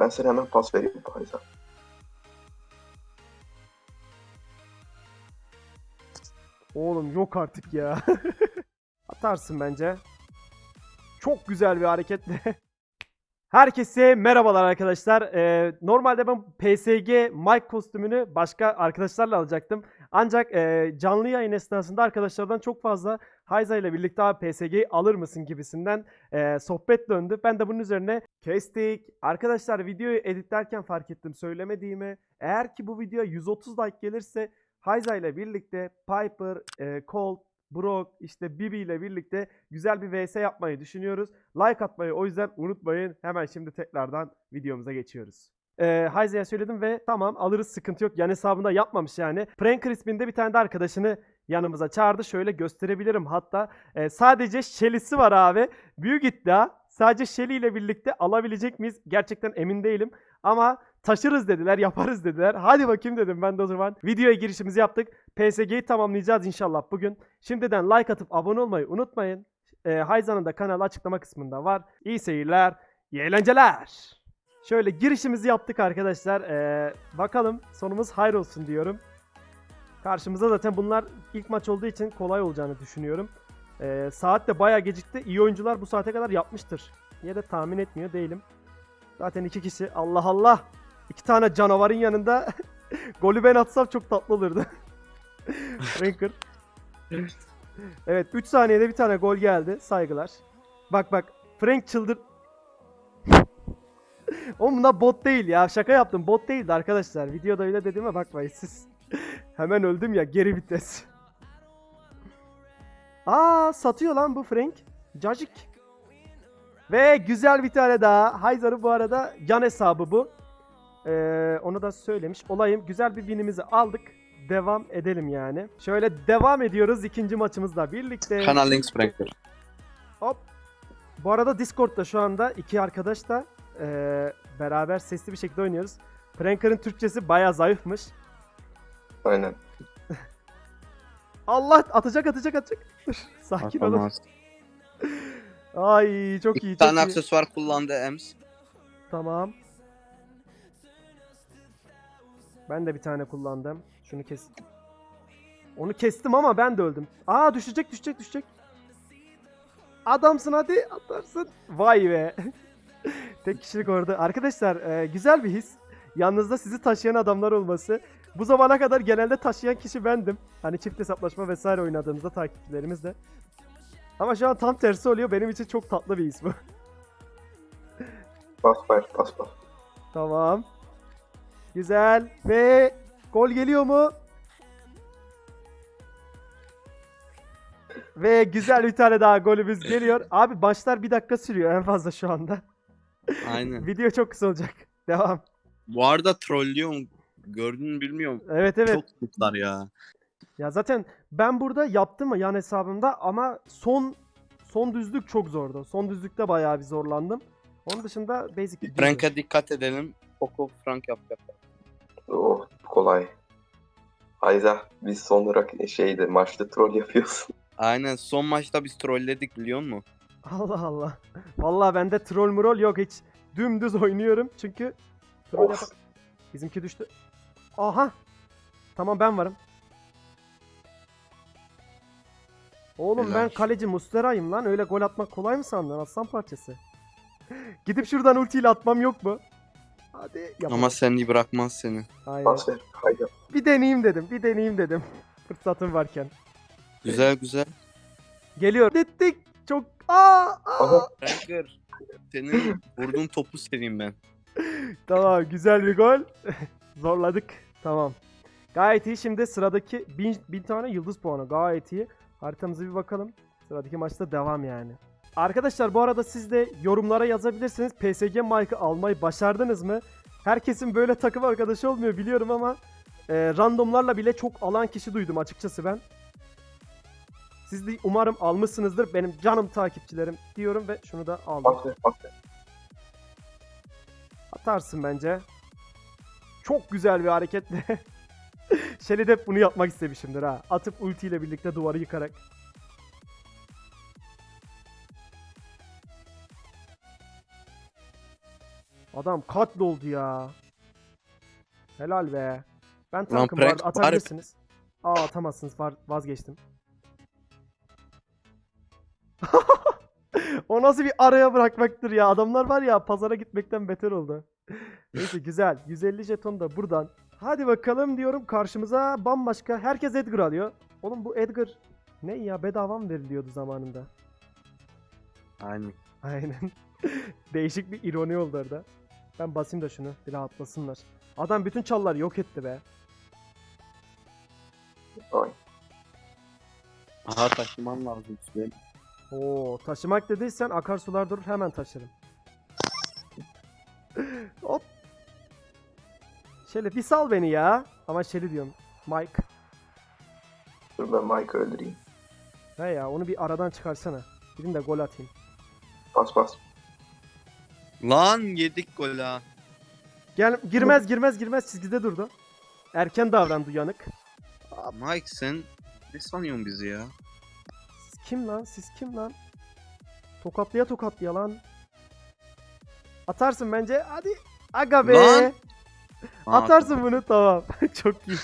Ben sana hemen pas vereyim Faiza. Oğlum yok artık ya. Atarsın bence. Çok güzel bir hareketle. Herkese merhabalar arkadaşlar. Ee, normalde ben PSG Mike kostümünü başka arkadaşlarla alacaktım. Ancak e, canlı yayın esnasında arkadaşlardan çok fazla Hayza ile birlikte abi PSG'yi alır mısın gibisinden e, sohbet döndü. Ben de bunun üzerine kestik. Arkadaşlar videoyu editlerken fark ettim söylemediğimi. Eğer ki bu videoya 130 like gelirse Hayza ile birlikte Piper, e, Colt, Brock, işte Bibi ile birlikte güzel bir vs yapmayı düşünüyoruz. Like atmayı o yüzden unutmayın. Hemen şimdi tekrardan videomuza geçiyoruz. Ee, Hayza'ya söyledim ve tamam alırız sıkıntı yok. Yan hesabında yapmamış yani. Pranker isminde bir tane de arkadaşını yanımıza çağırdı. Şöyle gösterebilirim hatta. Ee, sadece Shelly'si var abi. Büyük iddia. Sadece Shelly ile birlikte alabilecek miyiz? Gerçekten emin değilim. Ama taşırız dediler, yaparız dediler. Hadi bakayım dedim ben de o zaman. Videoya girişimizi yaptık. PSG'yi tamamlayacağız inşallah bugün. Şimdiden like atıp abone olmayı unutmayın. Ee, Hayza'nın da kanalı açıklama kısmında var. İyi seyirler, iyi eğlenceler. Şöyle girişimizi yaptık arkadaşlar. Ee, bakalım sonumuz hayır olsun diyorum. Karşımıza zaten bunlar ilk maç olduğu için kolay olacağını düşünüyorum. Ee, saat de bayağı gecikti. İyi oyuncular bu saate kadar yapmıştır. Niye de tahmin etmiyor değilim. Zaten iki kişi. Allah Allah. İki tane canavarın yanında golü ben atsam çok tatlı olurdu. Ranker. Evet 3 saniyede bir tane gol geldi. Saygılar. Bak bak. Frank çıldır... Oğlum bunlar bot değil ya. Şaka yaptım. Bot değildi arkadaşlar. Videoda öyle dediğime bakmayın siz. Hemen öldüm ya. Geri vites. Aa satıyor lan bu Frank. Cacık. Ve güzel bir tane daha. Hayzar'ı bu arada yan hesabı bu. Ee, onu da söylemiş olayım. Güzel bir winimizi aldık. Devam edelim yani. Şöyle devam ediyoruz ikinci maçımızla birlikte. Kanal Links Breaker. Hop. Bu arada Discord'da şu anda iki arkadaş da eee, beraber sesli bir şekilde oynuyoruz. Pranker'ın Türkçesi bayağı zayıfmış. Aynen. Allah atacak atacak atacak. Dur, Sakin olun. Atamaz. Ay çok iyi Bir çok tane iyi. aksesuar kullandı Ems. Tamam. Ben de bir tane kullandım. Şunu kes. Onu kestim ama ben de öldüm. Aa düşecek düşecek düşecek. Adamsın hadi atarsın. Vay be. Tek kişilik orada. Arkadaşlar e, güzel bir his. Yalnızda sizi taşıyan adamlar olması. Bu zamana kadar genelde taşıyan kişi bendim. Hani çift hesaplaşma vesaire oynadığımızda takipçilerimiz de. Ama şu an tam tersi oluyor. Benim için çok tatlı bir his bu. Pas ver, pas pas. Tamam. Güzel. Ve gol geliyor mu? Ve güzel bir tane daha golümüz geliyor. Abi maçlar bir dakika sürüyor en fazla şu anda. Aynen. Video çok kısa olacak. Devam. Bu arada trollüyorum. Gördün mü bilmiyorum. Evet evet. Çok tutlar ya. Ya zaten ben burada yaptım mı yan hesabımda ama son son düzlük çok zordu. Son düzlükte bayağı bir zorlandım. Onun dışında basic. Frank'a dikkat edelim. Poco Frank yapacak. Oh, kolay. Ayza biz son olarak şeyde maçta troll yapıyorsun. Aynen son maçta biz trolledik biliyor musun? Allah Allah. Vallahi bende troll murol yok hiç. Dümdüz oynuyorum çünkü troll yapan... Bizimki düştü. Aha. Tamam ben varım. Oğlum ben Helal. kaleci Mustera'yım lan. Öyle gol atmak kolay mı sandın aslan parçası? Gidip şuradan ultiyle atmam yok mu? Hadi yapalım. Ama seni bırakmaz seni. Aynen. Haydi. Bir deneyeyim dedim. Bir deneyeyim dedim. Fırsatım varken. Güzel güzel. Geliyor. Gittik. Çok... Aa, aa. Aha. Franker senin vurduğun topu sereyim ben. Tamam güzel bir gol. Zorladık. Tamam. Gayet iyi. Şimdi sıradaki bin, bin tane yıldız puanı. Gayet iyi. Haritamıza bir bakalım. Sıradaki maçta devam yani. Arkadaşlar bu arada siz de yorumlara yazabilirsiniz. PSG Mike'ı almayı başardınız mı? Herkesin böyle takım arkadaşı olmuyor biliyorum ama e, randomlarla bile çok alan kişi duydum açıkçası ben. Siz de umarım almışsınızdır. Benim canım takipçilerim diyorum ve şunu da aldım. Pas ver. Atarsın bence. Çok güzel bir hareketle. Shelly de hep bunu yapmak istemişimdir ha. Atıp ultiyle birlikte duvarı yıkarak. Adam katl oldu ya. Helal be. Ben tankım bari- atabilirsiniz. Aa atamazsınız var, vazgeçtim. o nasıl bir araya bırakmaktır ya. Adamlar var ya pazara gitmekten beter oldu. Neyse güzel. 150 jeton da buradan. Hadi bakalım diyorum karşımıza bambaşka. Herkes Edgar alıyor. Oğlum bu Edgar ne ya bedava mı veriliyordu zamanında? Aynen. Aynen. Değişik bir ironi oldu orada. Ben basayım da şunu. Bir rahatlasınlar. Adam bütün çalları yok etti be. Ay. Aha taşımam lazım Süleyman. Oo, taşımak dediysen akarsular durur hemen taşırım. Hop. Şöyle bir sal beni ya. Ama Shelly diyorum. Mike. Dur ben Mike'ı öldüreyim. He ya onu bir aradan çıkarsana. Gidin de gol atayım. Bas bas. Lan yedik gol ha. Gel girmez girmez girmez çizgide durdu. Erken davrandı yanık. Aa, Mike sen ne sanıyorsun bizi ya? Kim lan? Siz kim lan? Tokatlıya tokatlıya lan. Atarsın bence. Hadi. Aga be. Lan! Aa, Atarsın bunu tamam. Çok iyi.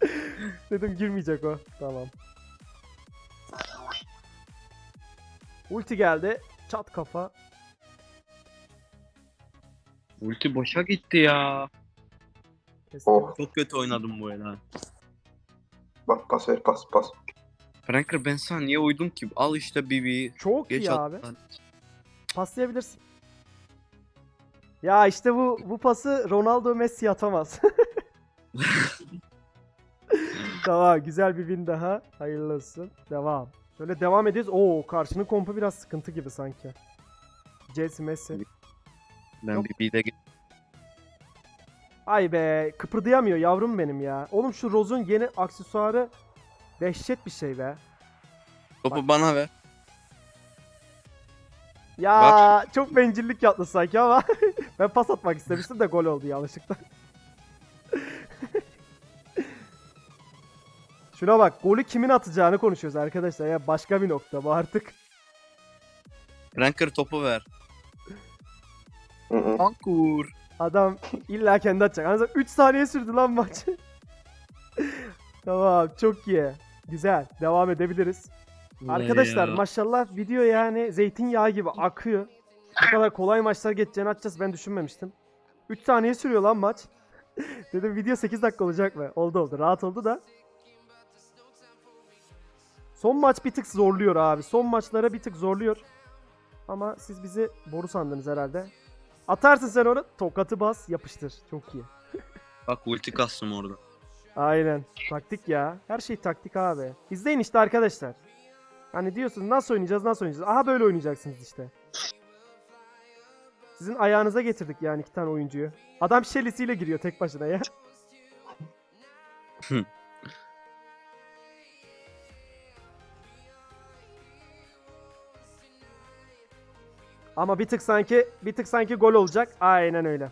Dedim girmeyecek o. Tamam. Ulti geldi. Çat kafa. Ulti boşa gitti ya. Kestim. Oh. Çok kötü oynadım bu el ha. Bak pas ver pas pas. Franker ben sana niye uydum ki? Al işte Bibi. Çok Geç iyi at. abi. Paslayabilirsin. Ya işte bu bu pası Ronaldo Messi atamaz. tamam güzel bir win daha. Hayırlı olsun. Devam. Şöyle devam ediyoruz. Oo karşının kompu biraz sıkıntı gibi sanki. Chelsea Messi. Ben Yok. De Ay be kıpırdayamıyor yavrum benim ya. Oğlum şu Rose'un yeni aksesuarı dehşet bir şey be. Topu bana ver. Ya çok bencillik yaptı sanki ama ben pas atmak istemiştim de gol oldu yanlışlıkla. Şuna bak golü kimin atacağını konuşuyoruz arkadaşlar ya başka bir nokta bu artık. Franker topu ver. Hı hı. Ankur. Adam illa kendi atacak. Anladın 3 saniye sürdü lan maç. tamam çok iyi. Güzel devam edebiliriz. Arkadaşlar Ya. maşallah video yani zeytinyağı gibi akıyor. Bu kadar kolay maçlar geçeceğini açacağız ben düşünmemiştim. 3 saniye sürüyor lan maç. Dedim video 8 dakika olacak mı? Oldu oldu rahat oldu da. Son maç bir tık zorluyor abi. Son maçlara bir tık zorluyor. Ama siz bizi boru sandınız herhalde. Atarsın sen onu. Tokatı bas yapıştır. Çok iyi. Bak ulti kastım orada. Aynen. Taktik ya. Her şey taktik abi. İzleyin işte arkadaşlar. Hani diyorsunuz nasıl oynayacağız nasıl oynayacağız. Aha böyle oynayacaksınız işte. Sizin ayağınıza getirdik yani iki tane oyuncuyu. Adam şelisiyle giriyor tek başına ya. Ama bir tık sanki bir tık sanki gol olacak. Aynen öyle.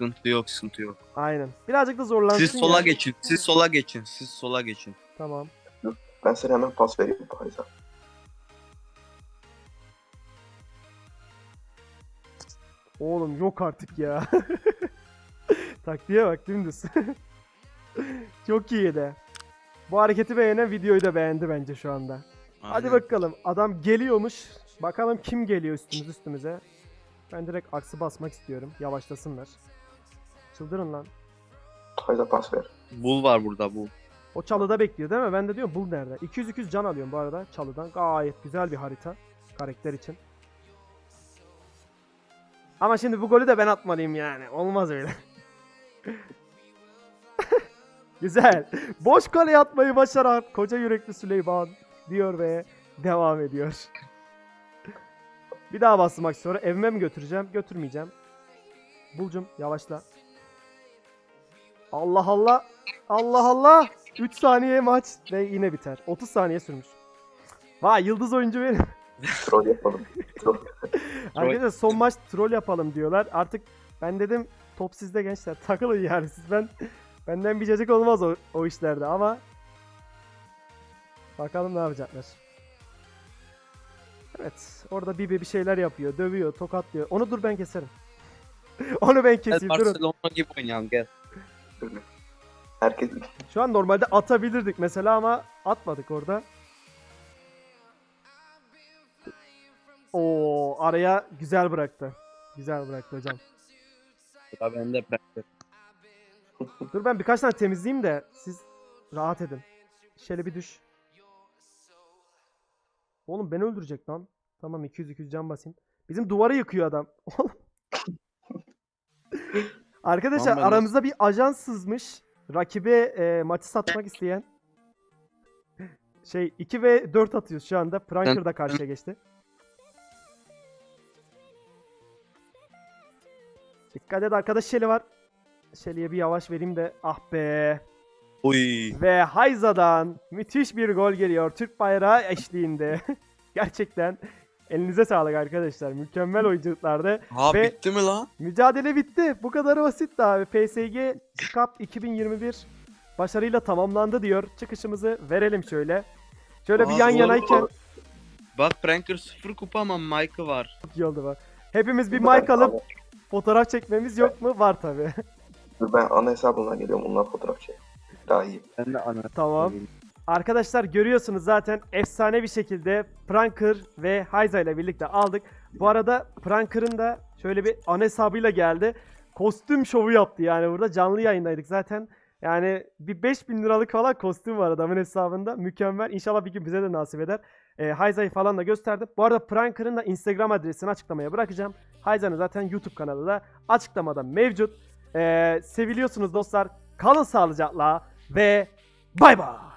Sıkıntı yok, sıkıntı yok. Aynen. Birazcık da zorlansın Siz sola ya. geçin, siz sola geçin, siz sola geçin. Tamam. Ben sana hemen pas vereyim Faiza. Oğlum yok artık ya. Taktiğe bak dümdüz. Çok iyi de. Bu hareketi beğenen videoyu da beğendi bence şu anda. Hadi Aynen. bakalım adam geliyormuş. Bakalım kim geliyor üstümüz üstümüze. Ben direkt aksı basmak istiyorum. Yavaşlasınlar. Çıldırın lan. Faiza pas ver. Bul var burada bu. O çalıda bekliyor değil mi? Ben de diyorum bul nerede? 200-200 can alıyorum bu arada çalıdan. Gayet güzel bir harita. Karakter için. Ama şimdi bu golü de ben atmalıyım yani. Olmaz öyle. güzel. Boş kaleye atmayı başaran koca yürekli Süleyman diyor ve devam ediyor. Bir daha basmak sonra evime mi götüreceğim? Götürmeyeceğim. Bulcum yavaşla. Allah Allah. Allah Allah. 3 saniye maç ve yine biter. 30 saniye sürmüş. Vay yıldız oyuncu benim. Troll yapalım. Troll. Arkadaşlar son maç troll yapalım diyorlar. Artık ben dedim top sizde gençler. Takılın yani siz ben benden bir cacık olmaz o, o işlerde ama bakalım ne yapacaklar. Evet orada Bibi bir şeyler yapıyor. Dövüyor, tokatlıyor. Onu dur ben keserim. Onu ben keseyim. Durun. Barcelona gibi oynayalım gel. Herkes Şu an normalde atabilirdik mesela ama atmadık orada. Oo araya güzel bıraktı. Güzel bıraktı hocam. Ya ben de Prank'ı. Dur ben birkaç tane temizleyeyim de siz rahat edin. Şöyle bir düş. Oğlum beni öldürecek lan. Tamam 200 200 can basayım. Bizim duvarı yıkıyor adam. Oğlum. Arkadaşlar de- aramızda bir ajan sızmış. Rakibe e, maçı satmak isteyen. Şey 2 ve 4 atıyoruz şu anda. Pranker da karşıya geçti. Dikkat et arkadaş Şeli var. Şeli'ye bir yavaş vereyim de ah be. Oy. Ve Hayza'dan müthiş bir gol geliyor Türk bayrağı eşliğinde. Gerçekten elinize sağlık arkadaşlar. Mükemmel oyunculuklardı. Ha Ve- bitti mi lan? Mücadele bitti. Bu kadar basitti abi. PSG Cup 2021 başarıyla tamamlandı diyor. Çıkışımızı verelim şöyle. Şöyle bir Aa, yan doğru. yanayken Bak Pranker 0 kupa ama Mike'ı var. çok iyi oldu bak. Hepimiz bir mic alıp fotoğraf çekmemiz yok mu? Var tabi. Dur ben ana hesabımdan geliyorum. Ondan fotoğraf çek. Daha iyi. Ben de ana. Tamam. Arkadaşlar görüyorsunuz zaten efsane bir şekilde Pranker ve Hayza ile birlikte aldık. Bu arada Pranker'ın da şöyle bir ana hesabıyla geldi. Kostüm şovu yaptı yani burada canlı yayındaydık zaten. Yani bir 5000 liralık falan kostüm var adamın hesabında. Mükemmel. İnşallah bir gün bize de nasip eder. E, Hayza'yı falan da gösterdim. Bu arada Pranker'ın da Instagram adresini açıklamaya bırakacağım. Hayza'nın zaten YouTube kanalı da açıklamada mevcut. E, seviliyorsunuz dostlar. Kalın sağlıcakla ve bay bay.